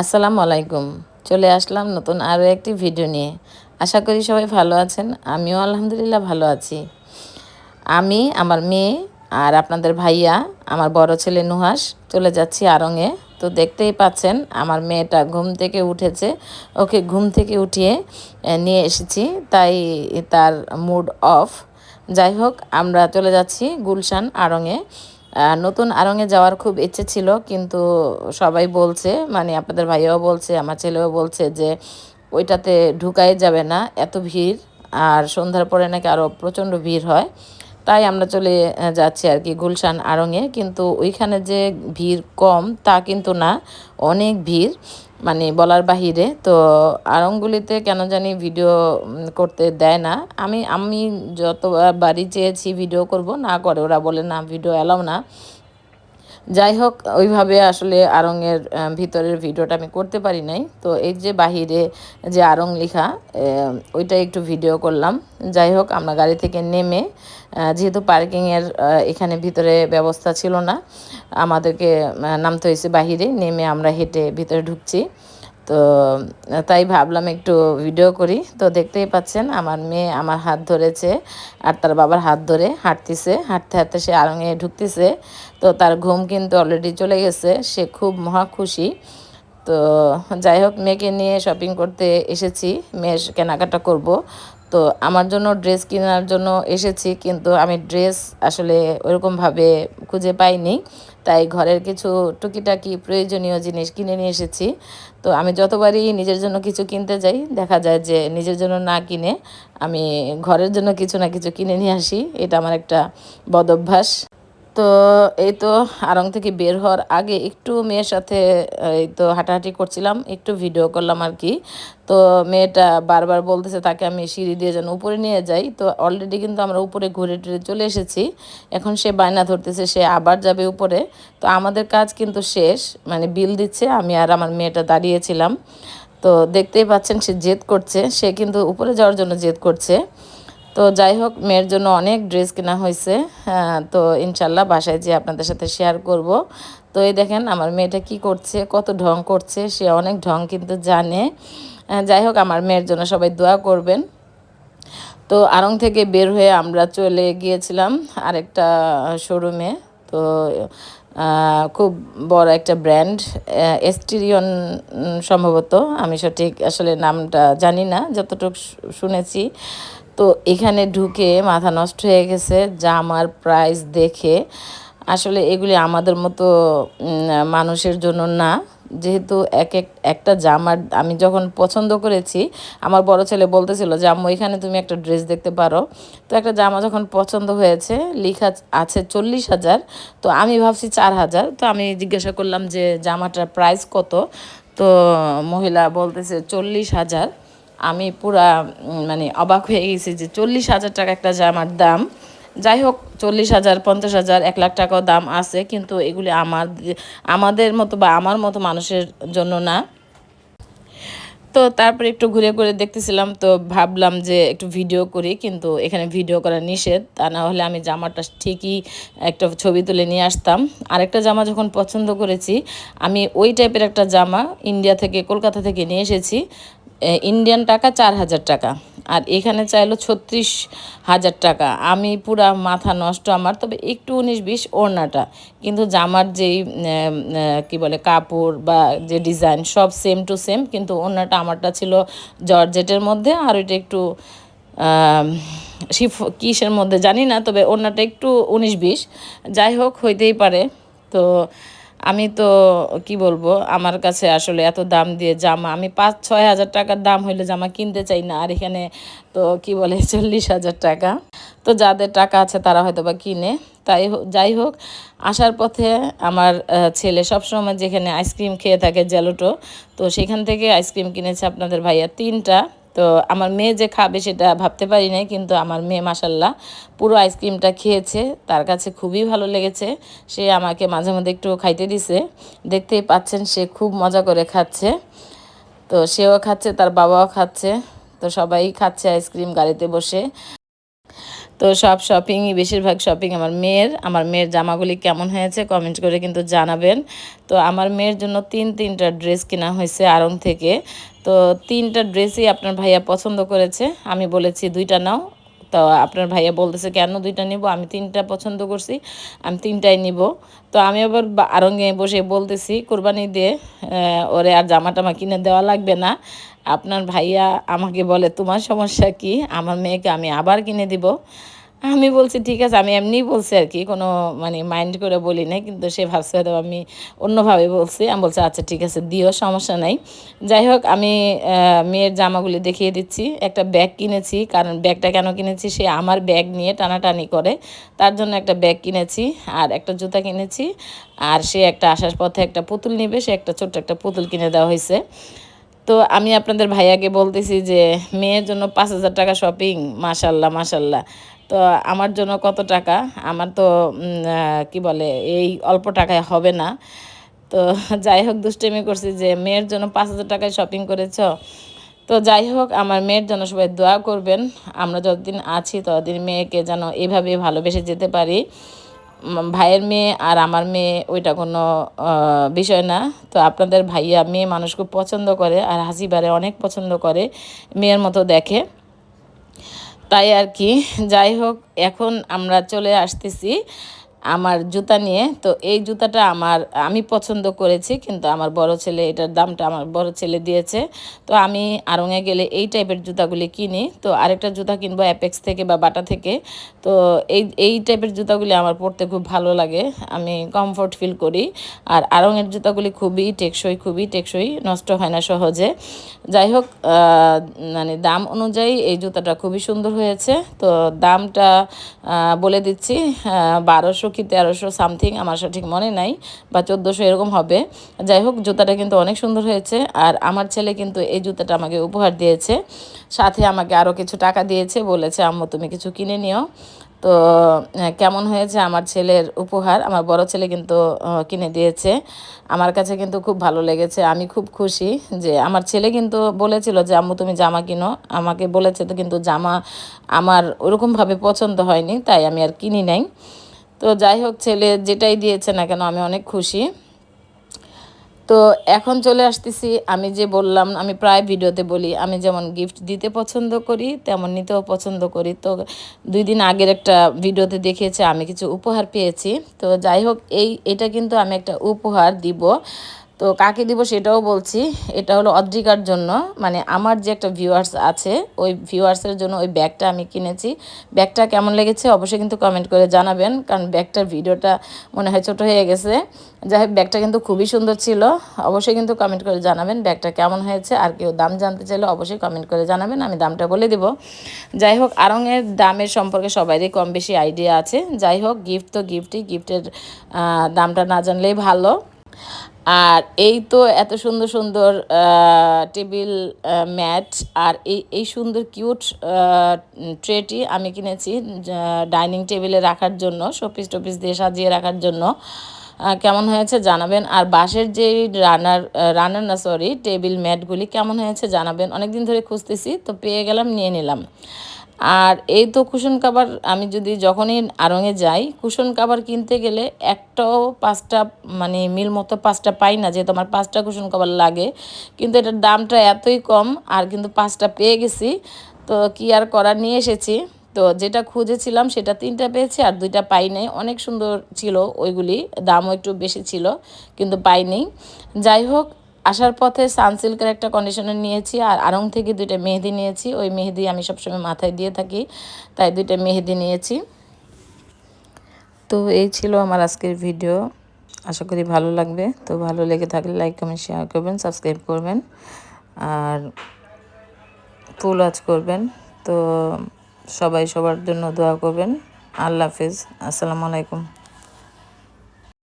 আসসালামু আলাইকুম। চলে আসলাম নতুন আরও একটি ভিডিও নিয়ে। আশা করি সবাই ভালো আছেন। আমিও আলহামদুলিল্লাহ ভালো আছি। আমি, আমার মেয়ে আর আপনাদের ভাইয়া, আমার বড় ছেলে নুহাস চলে যাচ্ছি আরঙে। তো দেখতেই পাচ্ছেন, আমার মেয়েটা ঘুম থেকে উঠেছে। ওকে ঘুম থেকে উঠিয়ে নিয়ে এসেছি। তাই তার মুড অফ। যাই হোক, আমরা চলে যাচ্ছি গুলশান আড়ঙে নতুন আরঙে যাওয়ার খুব ইচ্ছে ছিল, কিন্তু সবাই বলছে মানে আপনাদের ভাইয়াও বলছে, আমার ছেলেও বলছে যে ওইটাতে ঢুকাই যাবে না, এত ভিড়, আর সন্ধ্যার পরে নাকি আরও প্রচণ্ড ভিড় হয়। তাই আমরা চলে যাচ্ছি আর কি গুলশান আড়ঙে, কিন্তু ওইখানে যে ভিড় কম তা কিন্তু না, অনেক ভিড়। মানে বলার বাহিরে, তো আড়ংগুলিতে কেন জানি ভিডিও করতে দেয় না। আমি আমি যত বাড়ি চেয়েছি ভিডিও করব, না করে, ওরা বলে, না ভিডিও অ্যালাও না। যাই হোক ওইভাবে আসলে আরঙের ভিতরের ভিডিওটা আমি করতে পারি নাই। তো এই যে বাহিরে যে আরং লেখা ওইটা একটু ভিডিও করলাম। যাই হোক আমরা গাড়ি থেকে নেমে যেহেতু পার্কিংয়ের এখানে ভিতরে ব্যবস্থা ছিল না, আমাদেরকে নামতে হয়েছে বাহিরে, নেমে আমরা হেঁটে ভিতরে ঢুকছি। তো, তাই ভাবলাম একটু ভিডিও করি। তো দেখতেই পাচ্ছেন, আমার মেয়ে আমার হাত ধরেছে, আর তার বাবার হাত ধরে হাঁটতেছে, হাঁটতে হাঁটতে সে আরঙে ঢুকতেছে। তো তার ঘুম কিন্তু অলরেডি চলে গেছে, সে খুব মহা খুশি। তো যাই হোক, মেয়েকে নিয়ে শপিং করতে এসেছি, মেয়ের কেনাকাটা করব। তো আমার জন্য ড্রেস কেনার জন্য এসেছি, কিন্তু আমি ড্রেস আসলে ওরকমভাবে খুঁজে পাইনি। তাই ঘরের কিছু টুকিটাকি প্রয়োজনীয় জিনিস কিনে নিয়ে এসেছি। তো আমি যতবারই নিজের জন্য কিছু কিনতে যাই, দেখা যায় যে নিজের জন্য না কিনে আমি ঘরের জন্য কিছু না কিছু কিনে নিয়ে আসি। এটা আমার একটা বদ অভ্যাস তো এই তো আরং থেকে বের হওয়ার আগে একটু মেয়ের সাথে, এই তো হাঁটাহাঁটি করছিলাম, একটু ভিডিও করলাম আর কি। তো মেয়েটা বারবার বলতেছে, তাকে আমি সিঁড়ি দিয়ে যেন উপরে নিয়ে যাই। তো অলরেডি কিন্তু আমরা উপরে ঘুরে টুরে চলে এসেছি। এখন সে বায়না ধরতেছে, সে আবার যাবে উপরে। তো আমাদের কাজ কিন্তু শেষ মানে বিল দিচ্ছে, আমি আর আমার মেয়েটা দাঁড়িয়েছিলাম। তো দেখতেই পাচ্ছেন, সে জেদ করছে, সে কিন্তু উপরে যাওয়ার জন্য জেদ করছে। তো যাই হোক মেয়ের জন্য অনেক ড্রেস কেনা হয়েছে। হ্যাঁ, তো ইনশাল্লাহ বাসায় যেয়ে আপনাদের সাথে শেয়ার করব। তো এই দেখেন আমার মেয়েটা কি করছে কত ঢং করছে সে অনেক ঢং কিন্তু জানে। হ্যাঁ, যাই হোক আমার মেয়ের জন্য সবাই দোয়া করবেন। তো আরং থেকে বের হয়ে আমরা চলে গিয়েছিলাম আরেকটা শোরুমে তো খুব বড় একটা ব্র্যান্ড এস্টিরিয়ন সম্ভবত। আমি সঠিক আসলে নামটা জানি না যতটুকু শুনেছি। তো এখানে ঢুকে মাথা নষ্ট হয়ে গেছে জামার প্রাইস দেখে। আসলে এগুলি আমাদের মতো মানুষের জন্য না। যেহেতু এক এক, একটা জামার, আমি যখন পছন্দ করেছি, আমার বড় ছেলে বলতেছিল যে, আম্মু, এখানে তুমি একটা ড্রেস দেখতে পারো। তো একটা জামা যখন পছন্দ হয়েছে, লিখা আছে চল্লিশ হাজার, তো আমি ভাবছি চার হাজার। তো আমি জিজ্ঞাসা করলাম যে, জামাটার প্রাইস কত? তো মহিলা বলতেছে চল্লিশ হাজার। আমি পুরা মানে অবাক হয়ে গেছি যে চল্লিশ হাজার টাকা একটা জামার দাম। যাই হোক, চল্লিশ হাজার, পঞ্চাশ হাজার, এক লাখ টাকাও দাম আছে, কিন্তু এগুলি আমার, আমাদের মতো বা আমার মতো মানুষের জন্য না। তো তারপরে একটু ঘুরে ঘুরে দেখতেছিলাম, তো ভাবলাম যে একটু ভিডিও করি, কিন্তু এখানে ভিডিও করা নিষেধ। তা না হলে আমি জামাটা ঠিকই একটা ছবি তুলে নিয়ে আসতাম। আরেকটা জামা যখন পছন্দ করেছি, আমি ওই টাইপের একটা জামা ইন্ডিয়া থেকে, কলকাতা থেকে নিয়ে এসেছি। ইন্ডিয়ান টাকা চার হাজার টাকা। আর এখানে চাইলো ছত্রিশ হাজার টাকা। আমি পুরা মাথা নষ্ট আমার, তবে একটু উনিশ বিশ ওড়নাটা। কিন্তু জামার যেই কি বলে, কাপড় বা যে ডিজাইন সব সেম টু সেম কিন্তু ওড়নাটা আমারটা ছিল জর্জেটের মধ্যে, আর ওইটা একটু শিফ, কিসের মধ্যে জানি না, তবে ওড়নাটা একটু উনিশ বিশ। যাই হোক, হইতেই পারে। তো আমি তো, কি বলব, আমার কাছে আসলে এত দাম দিয়ে জামা, আমি পাঁচ, ছয় হাজার টাকার দাম হইলে জামা কিনতে চাই না। আর এখানে তো, কি বলে, চল্লিশ হাজার টাকা। তো যাদের টাকা আছে তারা হয়তো বা কিনে। তাই যাই হোক, আসার পথে আমার ছেলে সবসময় যেখানে আইসক্রিম খেয়ে থাকে জেলোটো তো সেখান থেকে আইসক্রিম কিনেছে আপনাদের ভাইয়া তিনটা। তো আমার মেয়ে যে খাবে সেটা ভাবতে পারি নাই, কিন্তু আমার মেয়ে মাসাল্লাহ পুরো আইসক্রিমটা খেয়েছে, তার কাছে খুবই ভালো লেগেছে। সে আমাকে মাঝে মধ্যে একটু খাইতে দিছে, দেখতেই পাচ্ছেন সে খুব মজা করে খাচ্ছে। তো সেও খাচ্ছে, তার বাবাও খাচ্ছে, তো সবাই খাচ্ছে আইসক্রিম গাড়িতে বসে। তো সব শপিংই বেশিরভাগ শপিং আমার মেয়ের। আমার মেয়ের জামাগুলি কেমন হয়েছে কমেন্ট করে কিন্তু জানাবেন। তো আমার মেয়ের জন্য তিন, তিনটা ড্রেস কেনা হয়েছে আড়ং থেকে। তো তিনটা ড্রেসই আপনার ভাইয়া পছন্দ করেছে। আমি বলেছি দুইটা নাও। তো আপনার ভাইয়া বলতেছে, কেন দুইটা নিব? আমি তিনটা পছন্দ করছি, আমি তিনটাই নিব। তো আমি আবার আরঙ্গে বসে বলতেছি, কোরবানি দিয়ে ওরে আর জামা টামা কিনে দেওয়া লাগবে না। আপনার ভাইয়া আমাকে বলে, তোমার সমস্যা কি? আমার মেয়েকে আমি আবার কিনে দিব? আমি বলছি, ঠিক আছে। আমি এমনিই বলছি আর কি, কোনো মানে মাইন্ড করে বলি নাই, কিন্তু সে ভাবছে হয়তো আমি অন্যভাবে বলছি। আমি বলছি আচ্ছা ঠিক আছে, দিও, সমস্যা নাই। যাই হোক, আমি মেয়ের জামাগুলি দেখিয়ে দিচ্ছি। একটা ব্যাগ কিনেছি, কারণ ব্যাগটা কেন কিনেছি? সে আমার ব্যাগ নিয়ে টানাটানি করে, তার জন্য একটা ব্যাগ কিনেছি আর একটা জুতা কিনেছি। আর সে একটা আসার পথে একটা পুতুল নিবে, সে একটা ছোট্ট একটা পুতুল কিনে দেওয়া হয়েছে। তো আমি আপনাদের ভাইয়াকে বলতেছি যে, মেয়ের জন্য পাঁচ হাজার টাকা শপিং মাসাল্লাহ মাসাল্লাহ তো আমার জন্য কত টাকা? আমার তো কি বলে, এই অল্প টাকায় হবে না। তো যাই হোক, দুষ্টেমি করছি যে, মেয়ের জন্য পাঁচ হাজার টাকায় শপিং করেছ? তো যাই হোক, আমার মেয়ের জন্য সবাই দোয়া করবেন। আমরা যতদিন আছি, ততদিন মেয়েকে যেন এভাবে ভালোবেসে যেতে পারি। ভাইয়ের মেয়ে আর আমার মেয়ে ওইটা কোনো বিষয় না। তো আপনাদের ভাইয়া মেয়ে মানুষ খুব পছন্দ করে আর হাসি হাসিবারে অনেক পছন্দ করে, মেয়ের মতো দেখে। তাই আর কি। যাই হোক, এখন আমরা চলে আসতেছি আমার জুতা নিয়ে, তো এই জুতাটা আমার, আমি পছন্দ করেছি, কিন্তু আমার বড় ছেলে, এটার দামটা আমার বড় ছেলে দিয়েছে। তো আমি আরঙে গেলে এই টাইপের জুতাগুলি কিনি। তো আরেকটা জুতা কিনবো অ্যাপেক্স থেকে বা বাটা থেকে। তো এই এই টাইপের জুতাগুলি আমার পরতে খুব ভালো লাগে, আমি কমফোর্ট ফিল করি। আর আরঙের জুতাগুলি খুবই টেকসই খুবই টেকসই, নষ্ট হয় না সহজে। যাই হোক মানে দাম অনুযায়ী এই জুতাটা খুবই সুন্দর হয়েছে। তো দামটা বলে দিচ্ছি বারোশো কি তেরোশো সামথিং আমার সঠিক মনে নাই, বা চোদ্দোশো এরকম হবে। যাই হোক, জুতাটা কিন্তু অনেক সুন্দর হয়েছে, আর আমার ছেলে কিন্তু এই জুতাটা আমাকে উপহার দিয়েছে। সাথে আমাকে আরও কিছু টাকা দিয়েছে, বলেছে, আম্মু, তুমি কিছু কিনে নিও। তো কেমন হয়েছে আমার ছেলের উপহার? আমার বড় ছেলে কিন্তু কিনে দিয়েছে। আমার কাছে কিন্তু খুব ভালো লেগেছে। আমি খুব খুশি যে আমার ছেলে কিন্তু বলেছিল যে, আম্মু, তুমি জামা কিনো। আমাকে বলেছে তো কিন্তু জামা আমার ওরকমভাবে পছন্দ হয়নি, তাই আমি আর কিনি নাই। তো যাই হোক, ছেলে যেটাই দিয়েছে না কেন, আমি অনেক খুশি। তো এখন চলে আসতেছি, আমি যে বললাম, আমি প্রায় ভিডিওতে বলি, আমি যেমন গিফট দিতে পছন্দ করি, তেমন নিতেও পছন্দ করি। তো দুই দিন আগের একটা ভিডিওতে দেখিয়েছে, আমি কিছু উপহার পেয়েছি। তো যাই হোক, এই, এটা কিন্তু আমি একটা উপহার দিব। তো কাকে দিব সেটাও বলছি। এটা হলো অদ্রিকার জন্য। মানে আমার যে একটা ভিউয়ার্স আছে, ওই ভিউয়ার্সের জন্য ওই ব্যাগটা আমি কিনেছি। ব্যাগটা কেমন লেগেছে অবশ্যই কিন্তু কমেন্ট করে জানাবেন, কারণ ব্যাগটার ভিডিওটা মনে হয় ছোটো হয়ে গেছে। যাই হোক, ব্যাগটা কিন্তু খুবই সুন্দর ছিল। অবশ্যই কিন্তু কমেন্ট করে জানাবেন ব্যাগটা কেমন হয়েছে। আর কেউ দাম জানতে চাইলে অবশ্যই কমেন্ট করে জানাবেন, আমি দামটা বলে দিব। যাই হোক আরঙের দামের সম্পর্কে সবারই কম বেশি আইডিয়া আছে। যাই হোক গিফট তো গিফটই গিফটের দামটা না জানলেই ভালো। আর এই তো এত সুন্দর সুন্দর টেবিল ম্যাট, আর এই এই সুন্দর কিউট ট্রেটি আমি কিনেছি ডাইনিং টেবিলে রাখার জন্য, শোপিস টপিস দিয়ে সাজিয়ে রাখার জন্য। কেমন হয়েছে জানাবেন? আর বাঁশের যে রানার রানার না সরি টেবিল ম্যাটগুলি কেমন হয়েছে জানাবেন? অনেক দিন ধরে খুঁজতেছি, তো পেয়ে গেলাম, নিয়ে নিলাম। আর এই তো কুশন কাবার আমি যদি যখনই আরঙে যাই, কুশন কাবার কিনতে গেলে একটাও পাঁচটা মানে মিল মতো পাঁচটা পাই না, যেহেতু আমার পাঁচটা কুশন কাবার লাগে। কিন্তু এটার দামটা এতই কম, আর কিন্তু পাঁচটা পেয়ে গেছি। তো কি আর করার, নিয়ে এসেছি। তো যেটা খুঁজেছিলাম সেটা তিনটা পেয়েছি, আর দুইটা পাই নাই। অনেক সুন্দর ছিল ওইগুলি, দামও একটু বেশি ছিল, কিন্তু পাইনি যাই হোক আসার পথে সানসিল্কের একটা কন্ডিশনার নিয়েছি আর আরং থেকে দুইটা মেহেদি নিয়েছি। ওই মেহেদি আমি সবসময় মাথায় দিয়ে থাকি, তাই দুইটা মেহেদি নিয়েছি। তো এই ছিল আমার আজকের ভিডিও আশা করি ভালো লাগবে। তো ভালো লেগে থাকলে লাইক কমেন্ট শেয়ার করবেন সাবস্ক্রাইব করবেন আর ফুল ওয়াচ করবেন। তো সবাই সবার জন্য দোয়া করবেন। আল্লাহ হাফিজ। আসসালামু আলাইকুম।